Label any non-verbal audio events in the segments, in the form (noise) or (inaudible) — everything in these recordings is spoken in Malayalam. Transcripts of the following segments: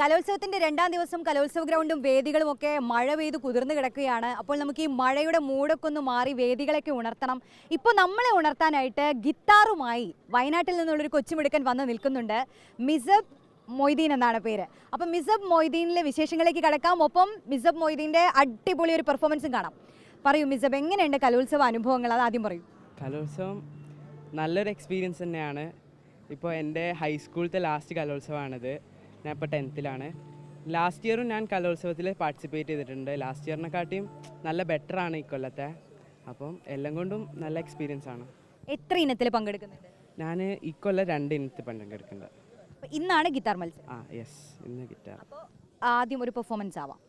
കലോത്സവത്തിന്റെ രണ്ടാം ദിവസം കലോത്സവ ഗ്രൗണ്ടും വേദികളും ഒക്കെ മഴ പെയ്ത് കുതിർന്നു കിടക്കുകയാണ്. അപ്പോൾ നമുക്ക് ഈ മഴയുടെ മൂടൊക്കെ ഒന്ന് മാറി വേദികളൊക്കെ ഉണർത്തണം. ഇപ്പോൾ നമ്മളെ ഉണർത്താനായിട്ട് ഗിത്താറുമായി വയനാട്ടിൽ നിന്നുള്ളൊരു കൊച്ചുമിടുക്കൻ വന്ന് നിൽക്കുന്നുണ്ട്. മിസബ് മൊയ്തീൻ എന്നാണ് പേര്. അപ്പം മിസബ് മൊയ്തീനിലെ വിശേഷങ്ങളിലേക്ക് കടക്കാം. ഒപ്പം മിസബ് മൊയ്തീന്റെ അടിപൊളി ഒരു പെർഫോമൻസും കാണാം. പറയൂ മിസബ് എങ്ങനെയുണ്ട് കലോത്സവ അനുഭവങ്ങൾ? അത് ആദ്യം പറയൂ. കലോത്സവം നല്ലൊരു എക്സ്പീരിയൻസ് തന്നെയാണ്. ഇപ്പോൾ എന്റെ ഹൈസ്കൂളത്തെ ലാസ്റ്റ് കലോത്സവമാണിത്. ഞാൻ ഇപ്പോൾ ടെൻത്തിലാണ് ലാസ്റ്റ് ഇയറും ഞാൻ കലോത്സവത്തിൽ പാർട്ടിസിപ്പേറ്റ് ചെയ്തിട്ടുണ്ട്. ലാസ്റ്റ് ഇയറിനെക്കാട്ടിയും നല്ല ബെറ്റർ ആണ് ഈ ഇക്കൊല്ലത്തെ അപ്പം എല്ലാം കൊണ്ടും നല്ല എക്സ്പീരിയൻസ് ആണ്. എത്ര ഇനത്തിൽ പങ്കെടുക്കുന്നുണ്ട്? ഞാൻ ഇക്കൊല്ലം രണ്ട് ഇനത്തിൽ പങ്കെടുക്കുന്നുണ്ട്. അപ്പോൾ ഇന്നാണ് ഗിറ്റാർ മത്സരം. ആ യെസ് ഇന്ന് ഗിറ്റാർ. ആദ്യം ഒരു പെർഫോമൻസ് ആവാം.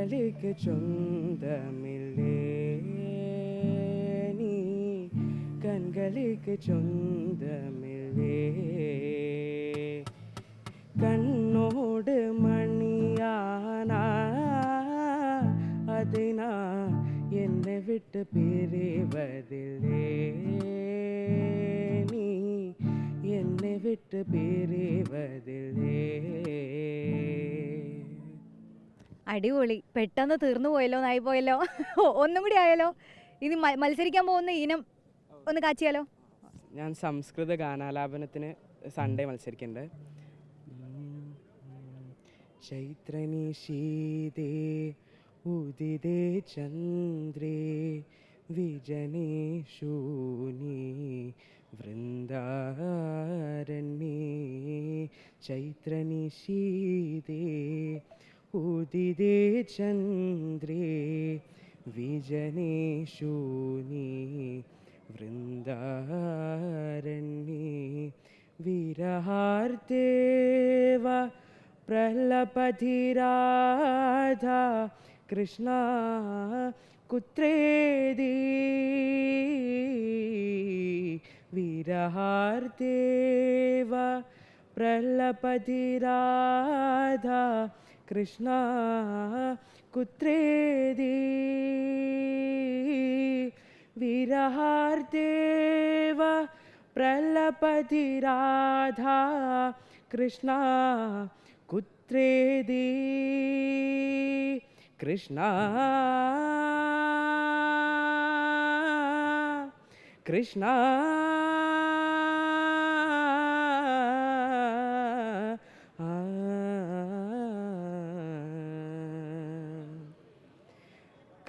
கண்களுக்கு சொந்தமில்லே நீ. கண்களுக்கு சொந்தமில்லே. கண்ணோடு மணியானா அதை நான் என்னை விட்டு பிரிவதில்லே நீ. என்னை விட்டு பிரிவதில்லே അടിപൊളി. പെട്ടെന്ന് തീർന്നു പോയല്ലോ നായി പോയല്ലോ. (laughs) ഒന്നും കൂടി ആയാലോ? ഇനി മത്സരിക്കാൻ പോകുന്ന ഇനം ഒന്ന് കാച്ചിയാലോ? ഞാൻ സംസ്കൃത ഗാനാലാപനത്തിന് സൺഡേ മത്സരിക്കണ്ട് ചൈത്രനിശീതേ ചന്ദ്രേ വിജനേ വൃന്ദാരണ്യേ. उदिदे चन्द्रे विजनेशूनि वृन्दारण्ये विरहार्ते वा प्रहलपति राधा कृष्णा कुत्रेदि विरहार्ते वा प्रहलपति राधा कृष्ण कुत्रेदि विरहार्देव प्रलपति राधा कृष्ण कुत्रेदि कृष्ण कृष्णा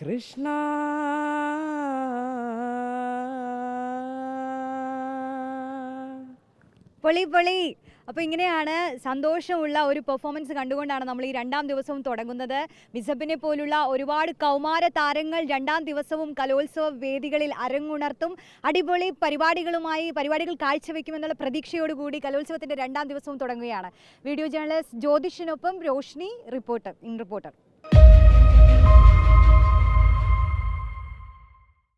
കൃഷ്ണ. പൊളി പൊളി. അപ്പോൾ ഇങ്ങനെയാണ് സന്തോഷമുള്ള ഒരു പെർഫോമൻസ് കണ്ടുകൊണ്ടാണ് നമ്മൾ ഈ രണ്ടാം ദിവസവും തുടങ്ങുന്നത്. മിസബിനെ പോലുള്ള ഒരുപാട് കൗമാര താരങ്ങൾ രണ്ടാം ദിവസവും കലോത്സവ വേദികളിൽ അരങ്ങുണർത്തും. അടിപൊളി പരിപാടികളുമായി പരിപാടികൾ കാഴ്ചവെക്കുമെന്നുള്ള പ്രതീക്ഷയോടുകൂടി കലോത്സവത്തിന്റെ രണ്ടാം ദിവസവും തുടങ്ങുകയാണ്. വീഡിയോ ജേർണലിസ്റ്റ് ജ്യോതിഷിനൊപ്പം രോഷ്നി റിപ്പോർട്ടർ ഇൻ റിപ്പോർട്ടർ.